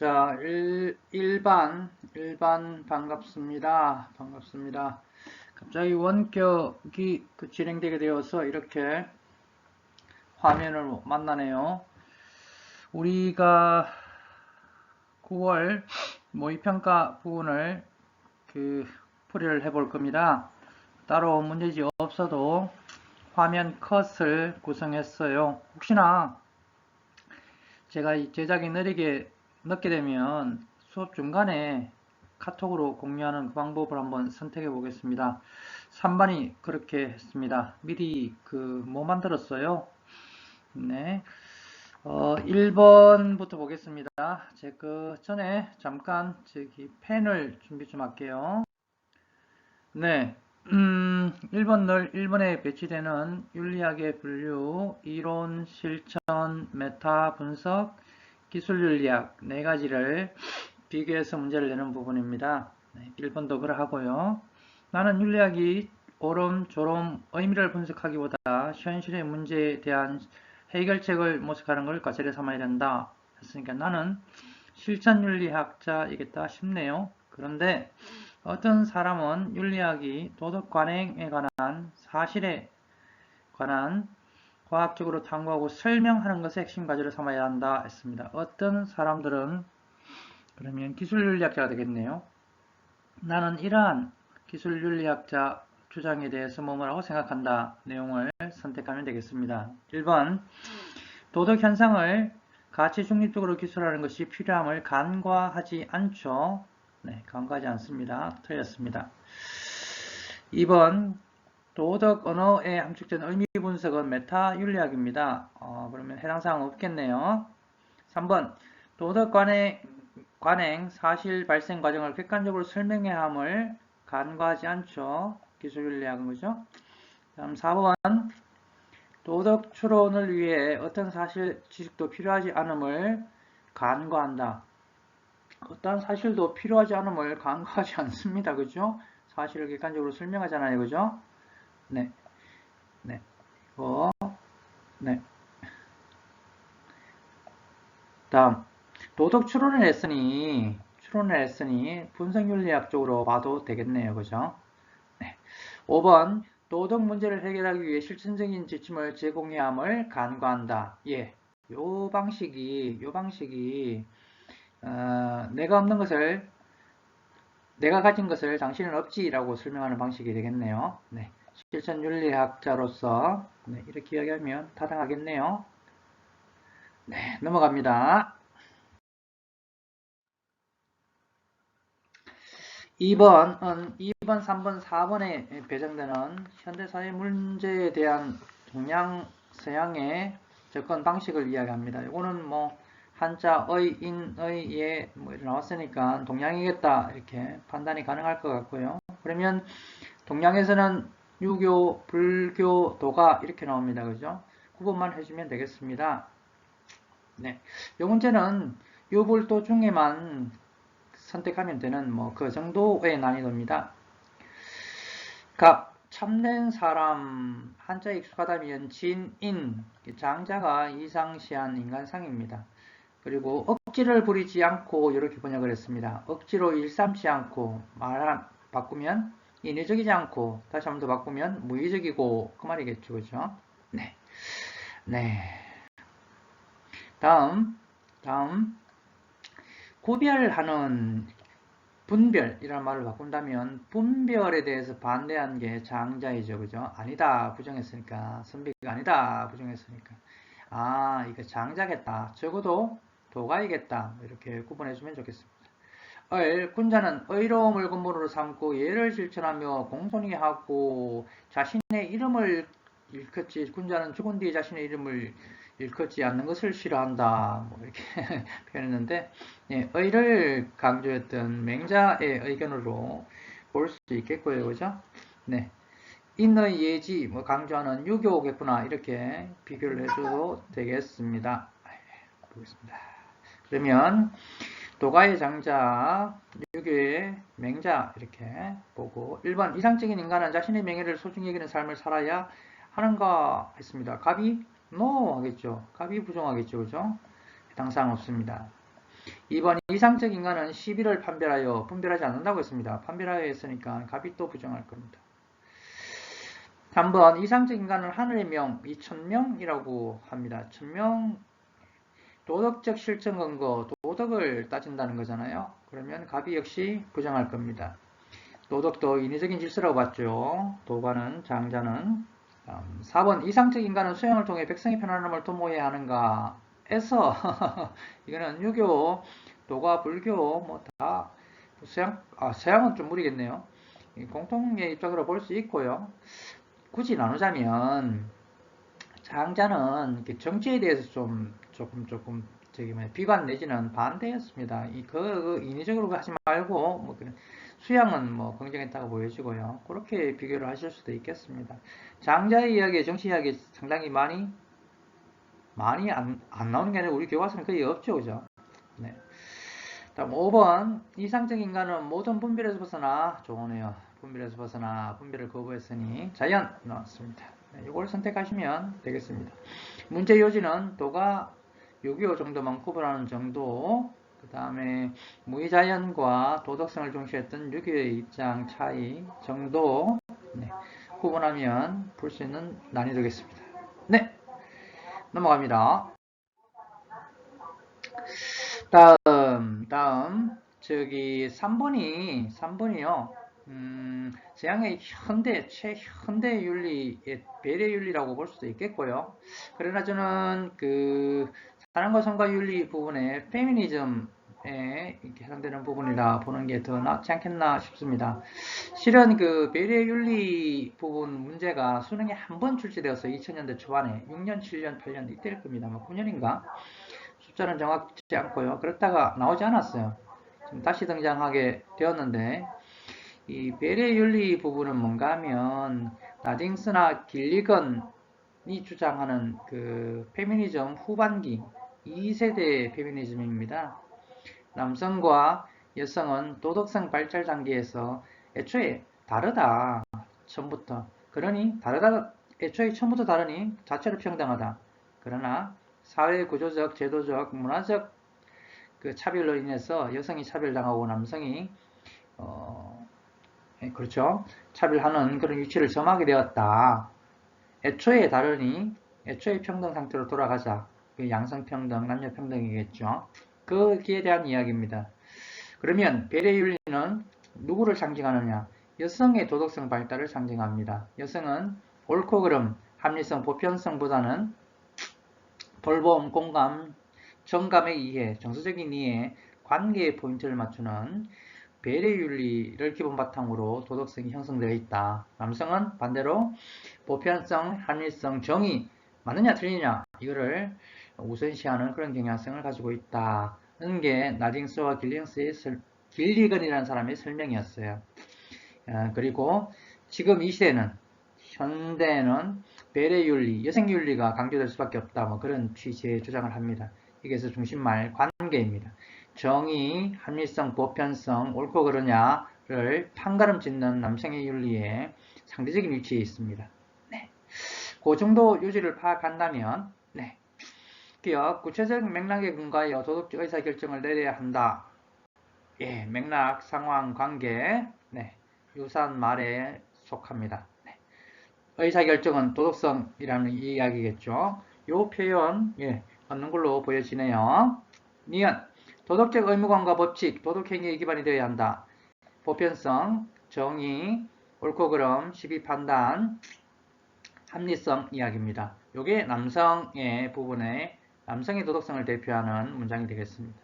자, 일, 일반, 일반 반갑습니다. 반갑습니다. 갑자기 원격이 그 진행되게 되어서 이렇게 화면을 만나네요. 우리가 9월 모의평가 부분을 그 풀이를 해 볼 겁니다. 따로 문제지 없어도 화면 컷을 구성했어요. 혹시나 제가 이 제작이 느리게 넣게 되면 수업 중간에 카톡으로 공유하는 그 방법을 한번 선택해 보겠습니다. 3번이 그렇게 했습니다. 미리 그 뭐 만들었어요? 네. 어, 1번부터 보겠습니다. 제가 그 전에 잠깐 저기 펜을 준비 좀 할게요. 네. 음, 1번 늘 1번에 배치되는 윤리학의 분류, 이론, 실천, 메타, 분석, 기술윤리학 네 가지를 비교해서 문제를 내는 부분입니다. 네, 1번도 그러하고요. 나는 윤리학이 옳음, 조름, 의미를 분석하기보다 현실의 문제에 대한 해결책을 모색하는 걸 과제를 삼아야 된다. 했으니까 나는 실천윤리학자이겠다 싶네요. 그런데 어떤 사람은 윤리학이 도덕 관행에 관한 사실에 관한 과학적으로 탐구하고 설명하는 것에 핵심 과제를 삼아야 한다 했습니다. 어떤 사람들은 그러면 기술윤리학자가 되겠네요. 나는 이러한 기술윤리학자 주장에 대해서 뭐뭐라고 생각한다 내용을 선택하면 되겠습니다. 1번 도덕 현상을 가치 중립적으로 기술하는 것이 필요함을 간과하지 않죠. 네, 간과하지 않습니다. 틀렸습니다. 2번 도덕 언어에 함축된 의미 분석은 메타 윤리학입니다. 어, 그러면 해당 사항 없겠네요. 3번 도덕 관행, 관행 사실 발생 과정을 객관적으로 설명해야 함을 간과하지 않죠. 기술 윤리학은 그죠? 다음 4번 도덕 추론을 위해 어떤 사실 지식도 필요하지 않음을 간과한다. 어떤 사실도 필요하지 않음을 간과하지 않습니다. 그죠? 사실을 객관적으로 설명하잖아요. 그죠? 네. 네. 어, 네. 다음. 도덕 추론을 했으니, 추론을 했으니, 분석윤리학적으로 봐도 되겠네요. 그죠? 네. 5번. 도덕 문제를 해결하기 위해 실천적인 지침을 제공해야 함을 간과한다. 예. 요 방식이, 요 방식이, 어, 내가 없는 것을, 내가 가진 것을 당신은 없지라고 설명하는 방식이 되겠네요. 네. 실천 윤리학자로서 네, 이렇게 이야기하면 타당하겠네요. 네, 넘어갑니다. 2번은 2번, 3번, 4번에 배정되는 현대사회 문제에 대한 동양, 서양의 접근 방식을 이야기합니다. 이거는 뭐 한자 의, 인, 의, 예, 뭐 나왔으니까 동양이겠다 이렇게 판단이 가능할 것 같고요. 그러면 동양에서는 유교, 불교, 도가 이렇게 나옵니다. 그죠? 구분만 해주면 되겠습니다. 네. 이 문제는 유불도 중에만 선택하면 되는 뭐 그 정도의 난이도입니다. 갑, 참된 사람, 한자 익숙하다면 진 인, 장자가 이상시한 인간상입니다. 그리고 억지를 부리지 않고 이렇게 번역을 했습니다. 억지로 일삼지 않고 말 바꾸면 인위적이지 않고 다시 한 번 더 바꾸면 무의적이고 그 말이겠죠. 그죠? 네. 네. 다음 다음 구별하는 분별이라는 말을 바꾼다면 분별에 대해서 반대한 게 장자이죠. 그죠? 아니다. 부정했으니까. 선비가 아니다. 부정했으니까. 아, 이거 장자겠다. 적어도 도가이겠다. 이렇게 구분해 주면 좋겠습니다. 을 군자는 의로움을 근본으로 삼고 예를 실천하며 공손히 하고 자신의 이름을 일컫지 군자는 죽은 뒤에 자신의 이름을 일컫지 않는 것을 싫어한다. 뭐 이렇게 표현했는데 예, 의를 강조했던 맹자의 의견으로 볼 수 있겠고요. 그죠? 네. 인의 예지 뭐 강조하는 유교겠구나. 이렇게 비교를 해줘도 되겠습니다. 보겠습니다. 그러면 도가의 장자, 유교의 맹자 이렇게 보고 1번 이상적인 인간은 자신의 명예를 소중히 여기는 삶을 살아야 하는가 했습니다. 갑이 no 하겠죠. 갑이 부정하겠죠. 그죠? 사항 없습니다. 2번 이상적 인간은 11을 판별하여 분별하지 않는다고 했습니다. 판별하여 했으니까 값이 또 부정할 겁니다. 3번 이상적 인간은 하늘의 명, 이 천명이라고 합니다. 천명 도덕적 실천 근거, 도덕을 따진다는 거잖아요. 그러면 값이 역시 부정할 겁니다. 도덕도 인위적인 질서라고 봤죠. 도가는 장자는 음, 4번 이상적 인간은 수행을 통해 백성의 편안함을 도모해야 하는가 에서 이거는 유교, 도가, 불교 뭐다 서양, 아, 서양은 좀 무리겠네요. 이 공통의 입장으로 볼 수 있고요. 굳이 나누자면 장자는 정치에 대해서 좀 조금 조금 저기 뭐 비관 내지는 반대였습니다. 이 그 그 인위적으로 하지 말고 뭐 그런 수양은 뭐 긍정했다고 보여지고요. 그렇게 비교를 하실 수도 있겠습니다. 장자의 이야기, 정치 이야기 상당히 많이 많이 안, 안 나오는 게 아니라 우리 교과서는 거의 없죠, 그죠? 네. 다음 5번 이상적 인간은 모든 분별에서 벗어나 좋으네요. 분별에서 벗어나 분별을 거부했으니 자연 나왔습니다. 네, 이걸 선택하시면 되겠습니다. 문제 요지는 도가 6.25 정도만 구분하는 정도 그 다음에 무의자연과 도덕성을 중시했던 6.25의 입장 차이 정도 네, 구분하면 풀수 있는 난이도겠습니다. 네, 넘어갑니다. 다음, 다음, 저기 3번이, 3번이요. 음, 서양의 현대, 최현대 윤리의 배려 윤리라고 볼 수도 있겠고요. 그러나 저는 그 사랑과 성과 윤리 부분에 페미니즘에 해당되는 부분이라 보는 게 더 낫지 않겠나 싶습니다. 실은 그 배려 윤리 부분 문제가 수능에 한 번 출제되어서 2000년대 초반에 6년, 7년, 8년 이때일 겁니다. 뭐 9년인가? 숫자는 정확치 않고요. 그렇다가 나오지 않았어요. 지금 다시 등장하게 되었는데 이 배려 윤리 부분은 뭔가 하면 나딩스나 길리건이 주장하는 그 페미니즘 후반기 2세대 페미니즘입니다. 남성과 여성은 도덕성 발달 단계에서 애초에 다르다. 처음부터. 그러니 다르다. 애초에 처음부터 다르니 자체로 평등하다. 그러나 사회 구조적, 제도적, 문화적 그 차별로 인해서 여성이 차별당하고 남성이 어, 예, 그렇죠. 차별하는 그런 위치를 점하게 되었다. 애초에 다르니 애초에 평등 상태로 돌아가자. 그 양성평등, 남녀평등이겠죠. 거기에 대한 이야기입니다. 그러면 배려 윤리는 누구를 상징하느냐? 여성의 도덕성 발달을 상징합니다. 여성은 옳고 그름, 합리성, 보편성보다는 돌봄, 공감, 정감의 이해, 정서적인 이해, 관계의 포인트를 맞추는 배려윤리를 기본 바탕으로 도덕성이 형성되어 있다. 남성은 반대로 보편성, 합리성, 정의 맞느냐 틀리냐 이거를 우선시하는 그런 경향성을 가지고 있다 는 게 나딩스와 길링스의 길리건이라는 사람의 설명이었어요. 아, 그리고 지금 이 시대는 현대는 배려윤리, 여성 윤리가 강조될 수밖에 없다. 뭐 그런 취지의 주장을 합니다. 이게서 중심말 관계입니다. 정의, 합리성, 보편성, 옳고 그러냐를 판가름 짓는 남성의 윤리에 상대적인 위치에 있습니다. 네. 그 정도 요지를 파악한다면, 네. 기업 구체적 맥락에 근거하여 도덕적 의사결정을 내려야 한다. 예, 맥락, 상황, 관계, 네. 유사한 말에 속합니다. 의사결정은 도덕성이라는 이야기겠죠. 이 표현 예, 맞는 걸로 보여지네요. 니은 도덕적 의무관과 법칙, 도덕행위에 기반이 되어야 한다. 보편성, 정의, 옳고 그름, 시비 판단, 합리성 이야기입니다. 이게 남성의 부분에 남성의 도덕성을 대표하는 문장이 되겠습니다.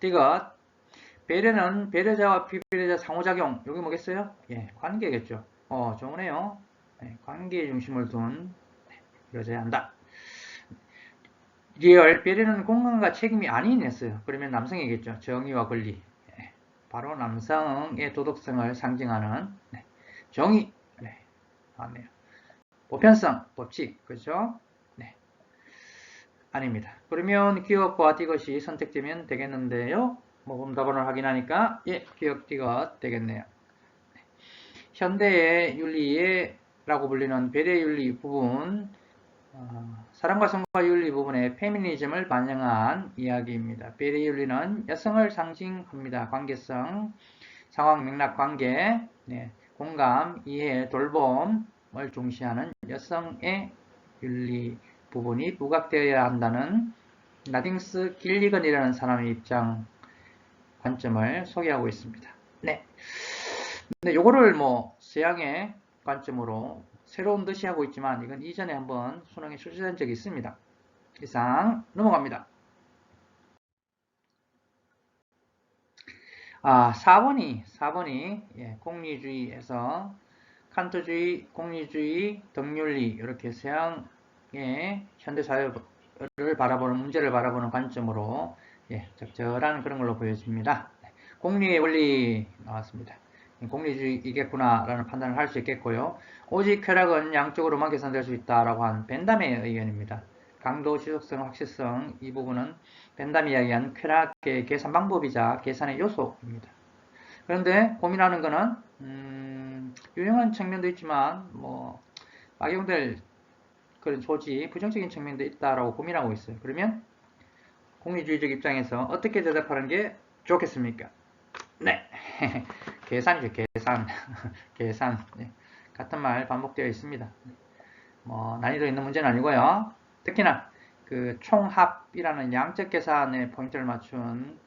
띠것 배려는 배려자와 비배려자 상호작용 여기 뭐겠어요? 예, 관계겠죠. 어, 좋으네요. 네, 관계 중심을 둔 이루어져야 한다. 리얼 배려는 공간과 책임이 아닌 했어요. 그러면 남성이겠죠. 정의와 권리. 네, 바로 남성의 도덕성을 상징하는 네, 정의. 네, 맞네요. 보편성, 법칙, 그죠? 네, 아닙니다. 그러면 기억과 이것이 선택되면 되겠는데요. 모금 답안을 확인하니까 예, 기억 띠것 되겠네요. 현대의 윤리의 라고 불리는 배려 윤리 부분 어, 사랑과 성과 윤리 부분의 페미니즘을 반영한 이야기입니다. 베리 윤리는 여성을 상징합니다. 관계성, 상황 맥락 관계, 네, 공감, 이해, 돌봄을 중시하는 여성의 윤리 부분이 부각되어야 한다는 나딩스 길리건이라는 사람의 입장 관점을 소개하고 있습니다. 네. 네, 요거를 뭐 서양의 관점으로 새로운 듯이 하고 있지만 이건 이전에 한번 수능에 출제된 적이 있습니다. 이상 넘어갑니다. 아, 4번이 4번이 예, 공리주의에서 칸트주의, 공리주의, 등윤리 이렇게 서양 의 현대 사회를 바라보는 문제를 바라보는 관점으로 예, 적절한 그런 걸로 보여집니다. 네, 공리의 원리 나왔습니다. 공리주의이겠구나 라는 판단을 할 수 있겠고요. 오직 쾌락은 양쪽으로만 계산될 수 있다라고 한 벤담의 의견입니다. 강도, 지속성, 확실성 이 부분은 벤담이 이야기한 쾌락의 계산 방법이자 계산의 요소입니다. 그런데 고민하는 것은 음, 유용한 측면도 있지만 뭐 악용될 그런 소지, 부정적인 측면도 있다라고 고민하고 있어요. 그러면 공리주의적 입장에서 어떻게 대답하는 게 좋겠습니까? 네. 계산이죠, 계산. 계산. 네. 같은 말 반복되어 있습니다. 뭐, 난이도 있는 문제는 아니고요. 특히나 그 총합이라는 양적 계산에 포인트를 맞춘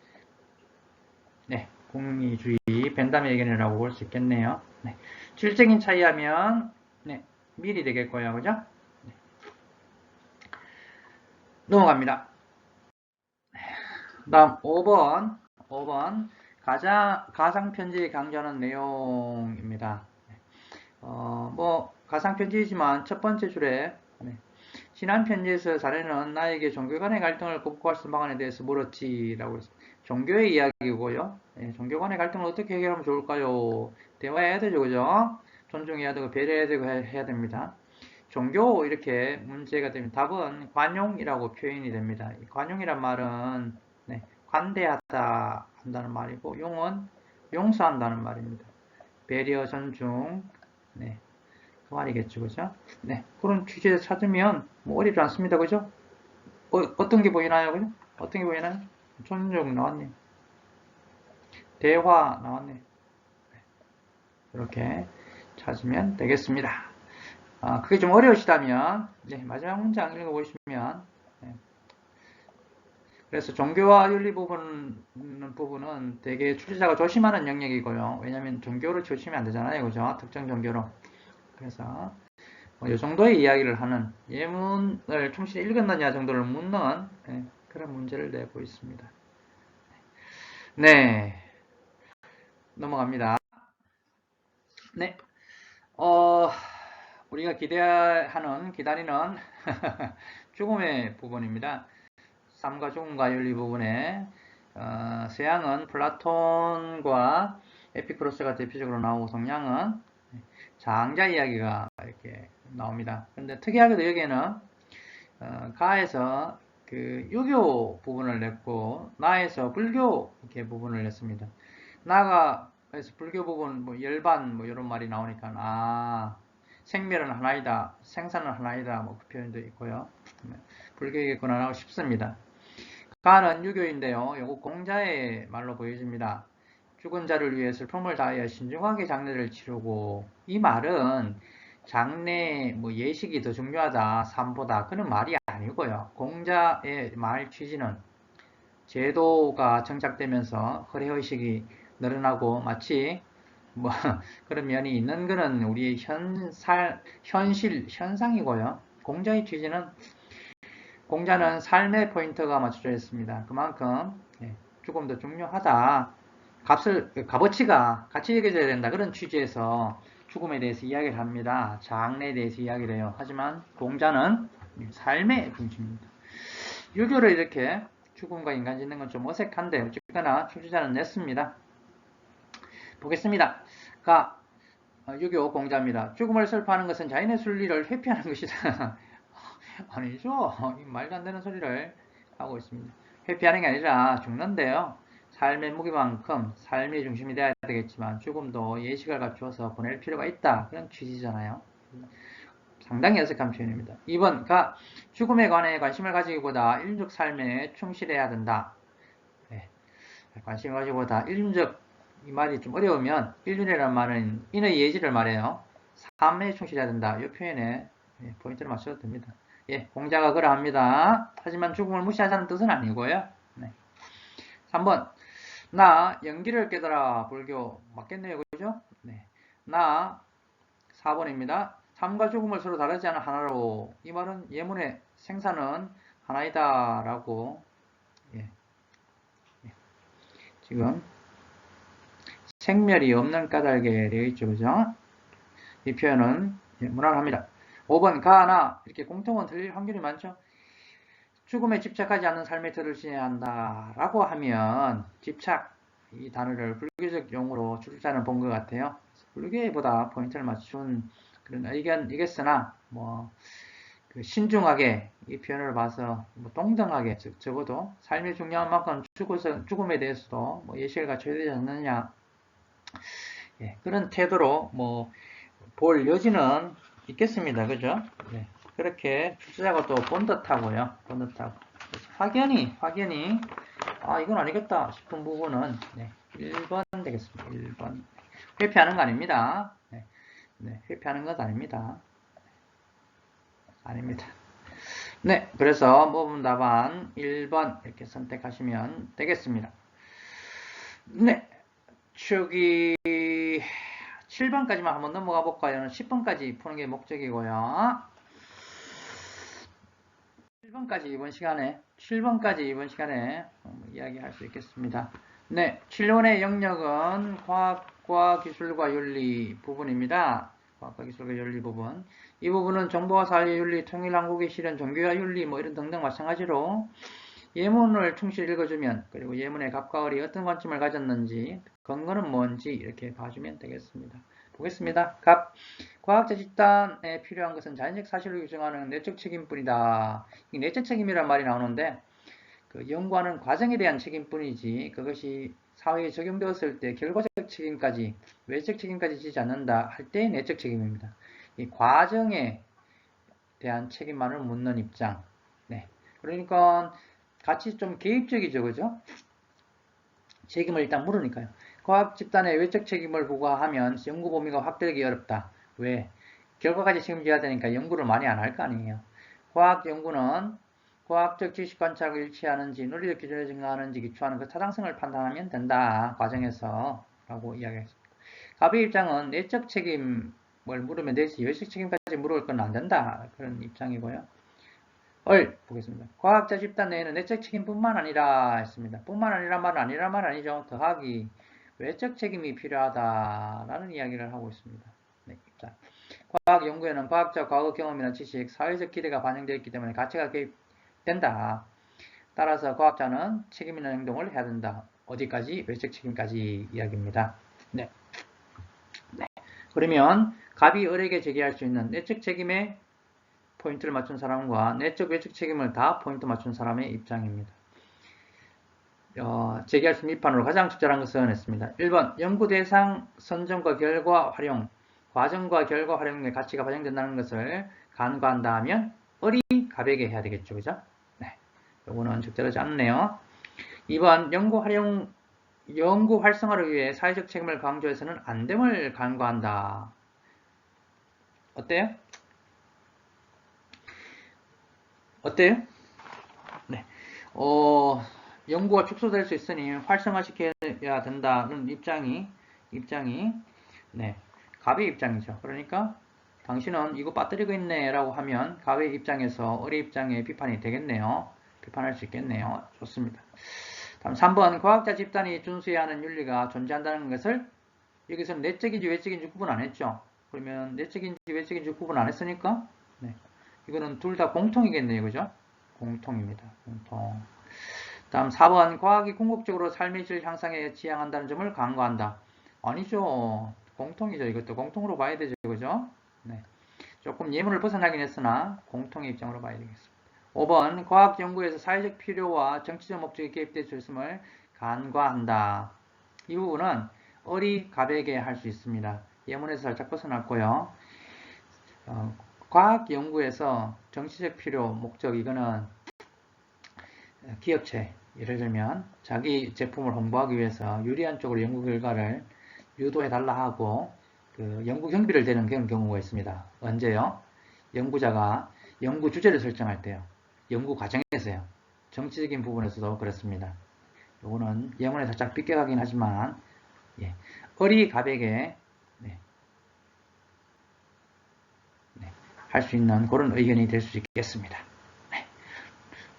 네, 공리주의 벤담의 의견이라고 볼 수 있겠네요. 네. 질적인 차이하면 네, 미리 되겠고요. 그죠? 네. 넘어갑니다. 다음 5번 5번 가장 가상 편지에 강조하는 내용입니다. 어, 뭐 가상 편지이지만 첫 번째 줄에 네. 지난 편지에서 자네는 나에게 종교 간의 갈등을 극복할 수 있는 방안에 대해서 물었지 라고 했습니다. 종교의 이야기고요. 네, 종교 간의 갈등을 어떻게 해결하면 좋을까요? 대화해야 되죠, 그죠? 존중해야 되고 배려해야 되고 해야 됩니다. 종교 이렇게 문제가 되면 답은 관용이라고 표현이 됩니다. 관용이란 말은 네, 관대하다 한다는 말이고 용은 용서한다는 말입니다. 배려, 존중, 네, 그 말이겠죠, 그죠? 네, 그런 취지에 찾으면 뭐 어렵지 않습니다, 그죠? 어, 떤게 보이나요, 그죠? 어떤 게 보이나요? 존중 나왔네. 대화 나왔네. 이렇게 찾으면 되겠습니다. 아, 그게 좀 어려우시다면 네, 마지막 문장 읽어보시면 네. 그래서 종교와 윤리 부분, 부분은 되게 출제자가 조심하는 영역이고요. 왜냐하면 종교를 조심하면 안 되잖아요. 그죠? 특정 종교로. 그래서 뭐 이 정도의 이야기를 하는 예문을 충실히 읽었느냐 정도를 묻는 네, 그런 문제를 내고 있습니다. 네. 넘어갑니다. 네. 어, 우리가 기대하는, 기다리는 죽음의 부분입니다. 삶과 죽음과 윤리 부분에 어, 서양은 플라톤과 에피크로스가 대표적으로 나오고 성향은 장자 이야기가 이렇게 나옵니다. 근데 특이하게도 여기에는 어, 가에서 그 유교 부분을 냈고 나에서 불교 이렇게 부분을 냈습니다. 나가 그래서 불교 부분 뭐 열반 뭐 이런 말이 나오니까 아 생멸은 하나이다 생사는 하나이다 뭐 그 표현도 있고요. 불교이겠구나 하고 싶습니다. 가는 유교인데요. 요거 공자의 말로 보여집니다. 죽은 자를 위해 슬픔을 다하여 신중하게 장례를 치르고 이 말은 장례 뭐 예식이 더 중요하다 삶보다 그런 말이 아니고요. 공자의 말 취지는 제도가 정착되면서 허례의식이 늘어나고 마치 뭐 그런 면이 있는 거는 우리 현살 현실 현상이고요. 공자의 취지는 공자는 삶의 포인트가 맞춰져 있습니다. 그만큼 예, 조금 더 중요하다. 값을 값어치가 같이 여겨져야 된다. 그런 취지에서 죽음에 대해서 이야기를 합니다. 장래에 대해서 이야기를 해요. 하지만 공자는 삶의 중심입니다. 유교를 이렇게 죽음과 인간 짓는 건 좀 어색한데 어쨌거나 출제자는 냈습니다. 보겠습니다. 가 유교 공자입니다. 죽음을 슬퍼하는 것은 자인의 순리를 회피하는 것이다. 아니죠. 말도 안 되는 소리를 하고 있습니다. 회피하는 게 아니라 죽는데요. 삶의 무게만큼 삶의 중심이 되어야 되겠지만 죽음도 예식을 갖추어서 보낼 필요가 있다. 그런 취지잖아요. 상당히 어색한 표현입니다. 2번 가 죽음에 관해 관심을 가지기보다 일륜적 삶에 충실해야 된다. 네. 관심을 가지기보다 일륜적 이 말이 좀 어려우면 일륜이라는 말은 인의 예지를 말해요. 삶에 충실해야 된다. 이 표현에 예, 포인트를 맞춰도 됩니다. 예, 공자가 그러합니다. 하지만 죽음을 무시하자는 뜻은 아니고요. 네. 3번 나 연기를 깨달아 불교 맞겠네요. 그죠? 네. 나 4번입니다. 삶과 죽음을 서로 다르지 않은 하나로 이 말은 예문의 생사는 하나이다 라고 예. 예. 지금 생멸이 없는 까닭에 되어 있죠. 그죠? 이 표현은 예, 무난합니다. 5번 가나 이렇게 공통은 틀릴 확률이 많죠. 죽음에 집착하지 않는 삶의 틀을 지내야 한다 라고 하면 집착 이 단어를 불교적 용어로 출자는 본 것 같아요. 불교보다 포인트를 맞춘 그런 의견이겠으나 뭐 그 신중하게 이 표현을 봐서 뭐 동등하게 즉 적어도 삶이 중요한 만큼 죽음에 대해서도 뭐 예시를 갖춰야 되지 않느냐 예, 그런 태도로 뭐 볼 여지는 있겠습니다. 그죠? 네, 그렇게 출제자가 또 본 듯하고요. 본 듯하고 확연히 확연히 아 이건 아니겠다 싶은 부분은 네, 1번 되겠습니다. 1번 회피하는 거 아닙니다. 네, 네, 회피하는 것 아닙니다. 아닙니다. 네, 그래서 모분 답안 1번 이렇게 선택하시면 되겠습니다. 네, 저기 7번까지만 한번 넘어가 볼까요? 10번까지 푸는 게 목적이고요. 7번까지 이번 시간에 7번까지 이번 시간에 이야기할 수 있겠습니다. 네, 7번의 영역은 과학과 기술과 윤리 부분입니다. 과학과 기술과 윤리 부분. 이 부분은 정보와 사회 윤리, 통일 한국의 실현, 종교와 윤리 뭐 이런 등등 마찬가지로 예문을 충실히 읽어주면 그리고 예문의 갑과 을이 어떤 관점을 가졌는지 근거는 뭔지 이렇게 봐주면 되겠습니다. 보겠습니다. 갑. 과학자 집단에 필요한 것은 자연적 사실을 규정하는 내적 책임뿐이다. 이 내적 책임이란 말이 나오는데 그 연구하는 과정에 대한 책임뿐이지 그것이 사회에 적용되었을 때 결과적 책임까지 외적 책임까지 지지 않는다 할 때의 내적 책임입니다. 이 과정에 대한 책임만을 묻는 입장. 네. 그러니까 같이 좀 개입적이죠, 그죠? 책임을 일단 물으니까요. 과학 집단의 외적 책임을 부과하면 연구 범위가 확대되기 어렵다. 왜? 결과까지 책임져야 되니까 연구를 많이 안 할 거 아니에요. 과학 연구는 과학적 지식 관찰과 일치하는지 논리적 기준에 증가하는지 기초하는 그 타당성을 판단하면 된다. 과정에서 라고 이야기했습니다. 갑의 입장은 내적 책임을 물으면 되지 외적 책임까지 물을 건안 된다. 그런 입장이고요. 얼 보겠습니다. 과학자 집단 내에는 내적 책임뿐만 아니라 했습니다. 뿐만 아니라 말은 아니라 말 아니죠. 더하기 외적 책임이 필요하다라는 이야기를 하고 있습니다. 네, 자, 과학 연구에는 과학자 과거 경험이나 지식, 사회적 기대가 반영되어 있기 때문에 가치가 개입된다. 따라서 과학자는 책임 있는 행동을 해야 된다. 어디까지? 외적 책임까지 이야기입니다. 네. 네. 그러면 갑이 을에게 제기할 수 있는 내적 책임의 포인트를 맞춘 사람과 내적 외적 책임을 다 포인트 맞춘 사람의 입장입니다. 어, 제기할 수 있는 판으로 가장 적절한 것은 했습니다. 1번 연구 대상 선정과 결과 활용 과정과 결과 활용의 가치가 반영된다는 것을 간과한다 하면 어리 가백에 해야 되겠죠. 그죠? 네. 요거는 적절하지 않네요. 2번 연구 활용 연구 활성화를 위해 사회적 책임을 강조해서는 안 됨을 간과한다. 어때요? 어때요? 네. 어, 연구가 축소될 수 있으니 활성화시켜야 된다는 입장이 입장이 네 갑의 입장이죠. 그러니까 당신은 이거 빠뜨리고 있네 라고 하면 갑의 입장에서 어리 입장의 비판이 되겠네요. 비판할 수 있겠네요. 좋습니다. 다음 3번 과학자 집단이 준수해야 하는 윤리가 존재한다는 것을 여기서는 내적인지 외적인지 구분 안 했죠. 그러면 내적인지 외적인지 구분 안 했으니까 네. 이거는 둘 다 공통이겠네요. 그죠? 공통입니다. 공통. 다음 4번 과학이 궁극적으로 삶의 질 향상에 지향한다는 점을 강조한다. 아니죠. 공통이죠. 이것도 공통으로 봐야 되죠. 그죠? 네. 조금 예문을 벗어나긴 했으나 공통의 입장으로 봐야 되겠습니다. 5번 과학 연구에서 사회적 필요와 정치적 목적이 개입될 수 있음을 간과한다. 이 부분은 어리 가백에 할 수 있습니다. 예문에서 살짝 벗어났고요. 어, 과학 연구에서 정치적 필요, 목적 이거는 기업체 예를 들면 자기 제품을 홍보하기 위해서 유리한 쪽으로 연구 결과를 유도해 달라 하고 그 연구 경비를 대는 경우가 있습니다. 언제요? 연구자가 연구 주제를 설정할 때요. 연구 과정에서요. 정치적인 부분에서도 그렇습니다. 요거는 예문에 살짝 빗겨가긴 하지만 예. 어리 가백에 네. 네. 할수 있는 그런 의견이 될 수 있겠습니다.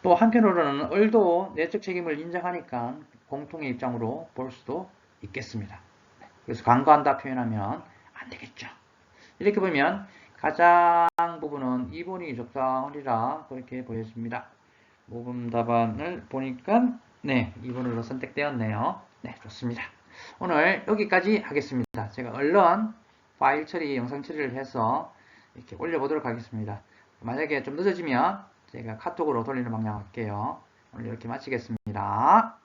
네. 또 한편으로는 을도 내적 책임을 인정하니까 공통의 입장으로 볼 수도 있겠습니다. 그래서 간과한다 표현하면 안 되겠죠. 이렇게 보면 가장 부분은 2번이 적당하리라 그렇게 보여집니다. 모범 답안을 보니까 네 2번으로 선택되었네요. 네 좋습니다. 오늘 여기까지 하겠습니다. 제가 얼른 파일 처리, 영상 처리를 해서 이렇게 올려보도록 하겠습니다. 만약에 좀 늦어지면 제가 카톡으로 돌리는 방향 할게요. 오늘 이렇게 마치겠습니다.